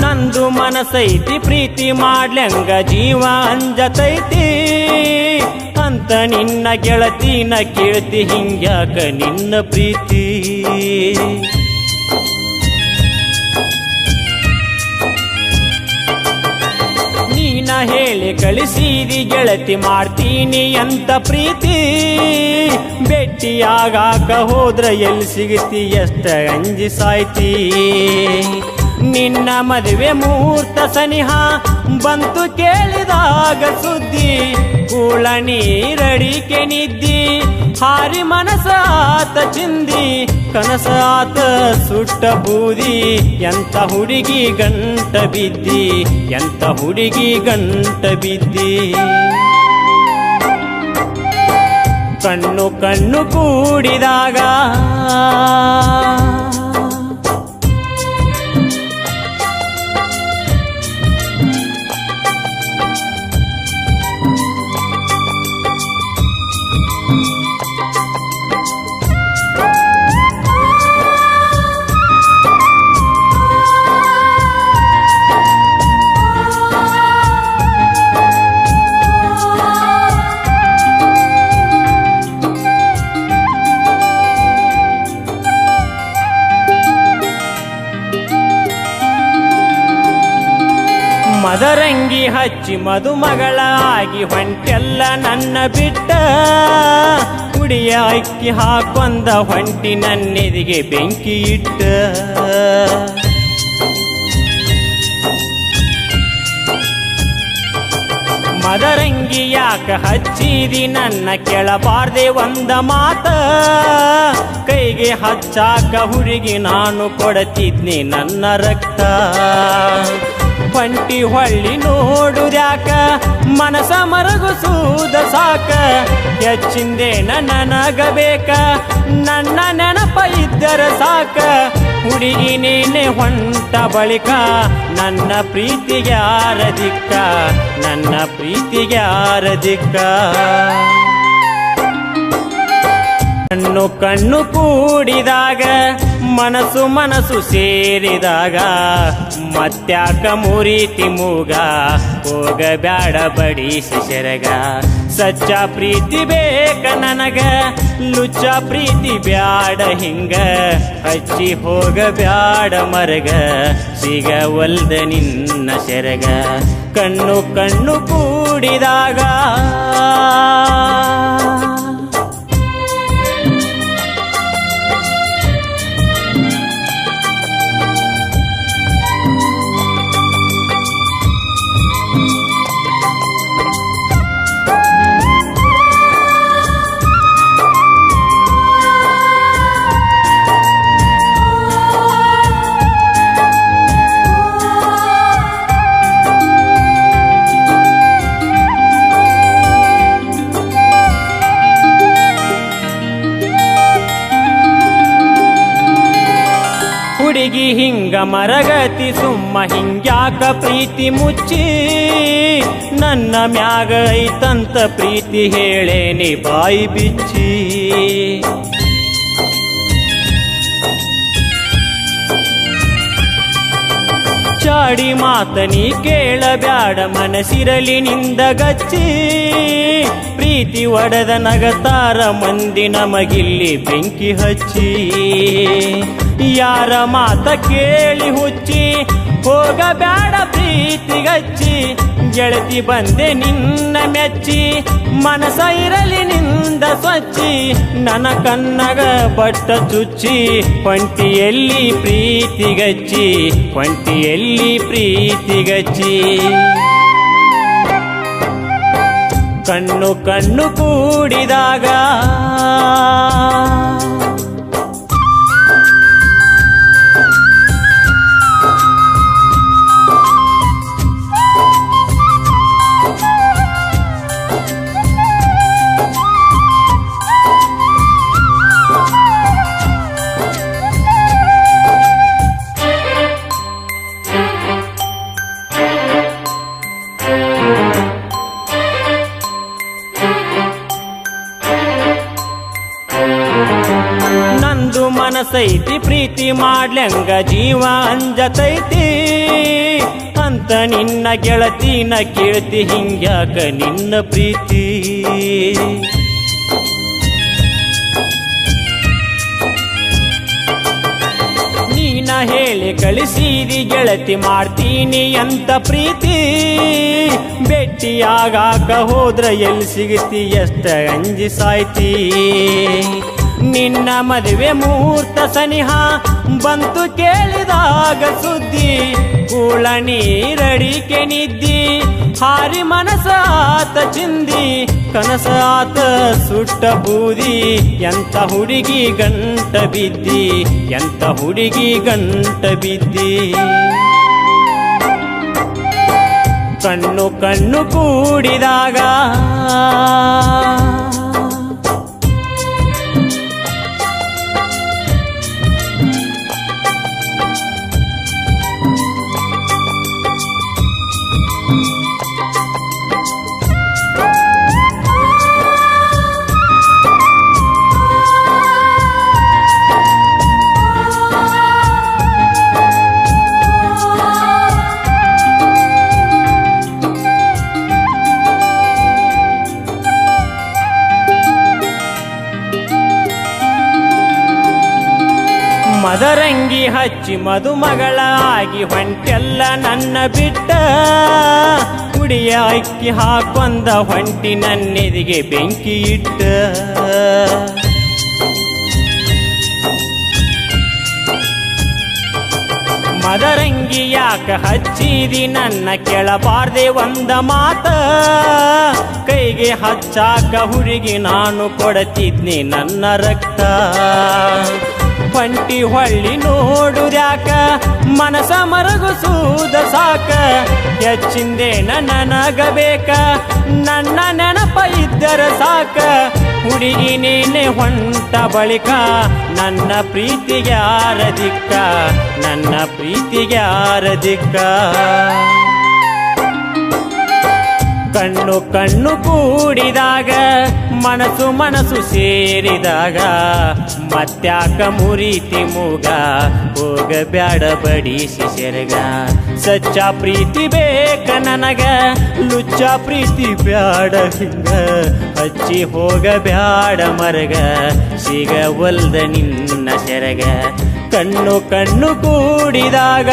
ನಂದು ಮನಸೈತಿ ಪ್ರೀತಿ ಮಾಡ್ಲಂಗ ಜೀವ ಅಂಜತೈತಿ. ಅಂತ ನಿನ್ನ ಗೆಳತಿನ ಕೇಳ್ತಿ ಹಿಂಗ್ಯಾಕ ನಿನ್ನ ಪ್ರೀತಿ. ನೀನ ಹೇಳಿ ಕಳಿಸಿದಿ ಗೆಳತಿ ಮಾಡ್ತೀನಿ ಅಂತ ಪ್ರೀತಿ. ಭೇಟಿಯಾಗಾಕ ಹೋದ್ರ ಎಲ್ಲಿ ಸಿಗತಿ ಎಷ್ಟ ಅಂಜಿ ಸಾಯ್ತಿ. ನಿನ್ನ ಮದುವೆ ಮುಹೂರ್ತ ಸನಿಹ ಬಂತು ಕೇಳಿದಾಗ ಸುದ್ದಿ, ಕೂಳ ನೀರಡಿಕೆ ನಿದ್ದಿ, ಹಾರಿ ಮನಸ ಆತ ಚಿಂದಿ ಕನಸಾತ ಸುಟ್ಟ ಬೂದಿ, ಎಂತ ಹುಡುಗಿ ಗಂಟ ಬಿದ್ದಿ, ಎಂತ ಹುಡುಗಿ ಗಂಟ ಬಿದ್ದಿ. ಕಣ್ಣು ಕಣ್ಣು ಕೂಡಿದಾಗ ಮದರಂಗಿ ಹಚ್ಚಿ ಮದುಮಗಳಾಗಿ ಹೊಂಟೆಲ್ಲ ನನ್ನ ಬಿಟ್ಟ. ಕುಡಿಯ ಅಕ್ಕಿ ಹಾಕೊಂದ ಹೊಂಟಿ ನನ್ನೆದಿಗೆ ಬೆಂಕಿ ಇಟ್ಟ. ಮದರಂಗಿ ಯಾಕ ಹಚ್ಚಿದಿ ನನ್ನ ಕೆಳಬಾರ್ದೆ ಒಂದ ಮಾತ. ಕೈಗೆ ಹಚ್ಚಾಕ ಹುಡುಗಿ ನಾನು ಕೊಡತಿದ್ನಿ ನನ್ನ ರಕ್ತ. ಪಂಟಿ ಹೊಳ್ಳಿ ನೋಡುದ್ಯಾಕ ಮನಸ ಮರಗುಸೂದ ಸಾಕ. ಹೆಚ್ಚಿಂದೇನ ನನಗಬೇಕ, ನನ್ನ ನೆನಪ ಇದ್ದರ ಸಾಕ. ಹುಡುಗಿ ನೀನೆ ಹೊಂಟ ಬಳಿಕ, ನನ್ನ ಪ್ರೀತಿಗೆ ಯಾರ ದಿಕ್ಕ ನನ್ನ ಪ್ರೀತಿಗೆ ಯಾರ ದಿಕ್ಕ ಕಣ್ಣು ಕಣ್ಣು ಕೂಡಿದಾಗ ಮನಸ್ಸು ಮನಸ್ಸು ಸೇರಿದಾಗ ಮತ್ಯಾಕ ಮುರಿತಿ ಮೂಗ? ಹೋಗಬ್ಯಾಡ ಬಡಿ ಶಿಶರಗ. ಸಚ್ಚ ಪ್ರೀತಿ ಬೇಕ ನನಗ, ಲುಚ್ಚ ಪ್ರೀತಿ ಬ್ಯಾಡ ಹಿಂಗ. ಹಚ್ಚಿ ಹೋಗಬ್ಯಾಡ ಮರಗ, ಸಿಗವಲ್ದ ನಿನ್ನ ಶರಗ ಕಣ್ಣು ಕಣ್ಣು ಕೂಡಿದಾಗ ಹಿಂಗ ಮರಗತಿ ಸುಮ್ಮ ಹಿಂಗ್ಯಾಕ ಪ್ರೀತಿ ಮುಚ್ಚಿ ನನ್ನ ಮ್ಯಾಗ ಐತಂತ ಪ್ರೀತಿ ಹೇಳೇನಿ ಬಾಯಿ ಬಿಚ್ಚಿ. ಚಾಡಿ ಮಾತನಿ ಕೇಳಬ್ಯಾಡ ಮನಸಿರಲಿ ನಿಂದ ಗಚ್ಚಿ. ಪ್ರೀತಿ ಒಡೆದ ನಗತಾರ ಮಂದಿ ನಮಗಿಲ್ಲಿ ಬೆಂಕಿ ಹಚ್ಚಿ. ಯಾರ ಮಾತ ಕೇಳಿ ಹುಚ್ಚಿ, ಹೋಗಬ್ಯಾಡ ಪ್ರೀತಿಗಚ್ಚಿ, ಗೆಳತಿ ಬಂದೆ ನಿನ್ನ ಮೆಚ್ಚಿ, ಮನಸ ಇರಲಿ ನಿಂದ ಸ್ವಚ್ಚಿ, ನನ್ನ ಕನ್ನಗ ಬಟ್ಟ ಚುಚ್ಚಿ ಪಂಟಿಯಲ್ಲಿ ಪ್ರೀತಿಗಚ್ಚಿ ಪಂಟಿಯಲ್ಲಿ ಪ್ರೀತಿಗಚ್ಚಿ. ಕಣ್ಣು ಕಣ್ಣು ಕೂಡಿದಾಗ ಅನಸ್ತೈತಿ ಪ್ರೀತಿ ಮಾಡ್ಲಂಗ ಜೀವ ಅಂಜತೈತಿ. ಅಂತ ನಿನ್ನ ಗೆಳತಿನ ಕೇಳ್ತಿ ಹಿಂಗ್ಯಾಕ ನಿನ್ನ ಪ್ರೀತಿ. ನೀನ ಹೇಳಿ ಕಳಿಸಿದಿ ಗೆಳತಿ ಮಾಡ್ತೀನಿ ಅಂತ ಪ್ರೀತಿ. ಭೇಟಿಯಾಗಾಕ ಹೋದ್ರ ಎಲ್ಲಿ ಸಿಗತಿ ಎಷ್ಟ ಅಂಜಿ ಸಾಯ್ತಿ. ನಿನ್ನ ಮದುವೆ ಮುಹೂರ್ತ ಸನಿಹ ಬಂತು ಕೇಳಿದಾಗ ಸುದ್ದಿ, ಕೂಳ ನೀರಡಿಕೆ ನಿದ್ದಿ, ಹಾರಿ ಮನಸ ಆತ ಚಿಂದಿ ಕನಸಾತ ಸುಟ್ಟ ಬೂದಿ ಎಂತ ಹುಡುಗಿ ಗಂಟ ಬಿದ್ದಿ ಎಂತ ಹುಡುಗಿ ಗಂಟ ಬಿದ್ದಿ. ಕಣ್ಣು ಕಣ್ಣು ಕೂಡಿದಾಗ ಮದರಂಗಿ ಹಚ್ಚಿ ಮದುಮಗಳಾಗಿ ಹೊಂಟೆಲ್ಲ ನನ್ನ ಬಿಟ್ಟ. ಕುಡಿಯ ಅಕ್ಕಿ ಹಾಕೊಂದ ಹೊಂಟಿ ನನ್ನೆದಿಗೆ ಬೆಂಕಿ ಇಟ್ಟ. ಮದರಂಗಿ ಯಾಕ ಹಚ್ಚಿದಿ ನನ್ನ ಕೆಳಬಾರ್ದೆ ಒಂದ ಮಾತ? ಕೈಗೆ ಹಚ್ಚಾಕ ಹುಡುಗಿ ನಾನು ಕೊಡತಿದ್ನಿ ನನ್ನ ರಕ್ತ. ಪಂಟಿ ಹೊಳ್ಳಿ ನೋಡುದ್ಯಾಕ? ಮನಸ ಮರಗುಸೂದ ಸಾಕ? ಹೆಚ್ಚಿಂದೇನ ನನಗಬೇಕ? ನನ್ನ ನೆನಪ ಇದ್ದರ ಸಾಕ? ಹುಡುಗಿ ನೀನೆ ಹೊಂಟ ಬಳಿಕ ನನ್ನ ಪ್ರೀತಿಗೆ ಆರದಿಕ್ಕ ದಿಕ್ಕ ನನ್ನ ಪ್ರೀತಿಗೆ ಆರದಿಕ್ಕ. ದಿಕ್ಕ ಕಣ್ಣು ಕಣ್ಣು ಕೂಡಿದಾಗ, ಮನಸ್ಸು ಮನಸ್ಸು ಸೇರಿದಾಗ ಮತ್ಯಾಕ ಮುರಿತಿ ಮೂಗ ಹೋಗ ಬ್ಯಾಡ ಬಡಿಸಿ ಸೆರಗ ಸಚ್ಚ ಪ್ರೀತಿ ಬೇಕ ನನಗ, ಲುಚ್ಚ ಪ್ರೀತಿ ಬ್ಯಾಡ ಹಿಂಗ. ಹಚ್ಚಿ ಹೋಗ ಬ್ಯಾಡ ಮರಗ, ಸಿಗವಲ್ದ ನಿನ್ನ ಸೆರಗ. ಕಣ್ಣು ಕಣ್ಣು ಕೂಡಿದಾಗ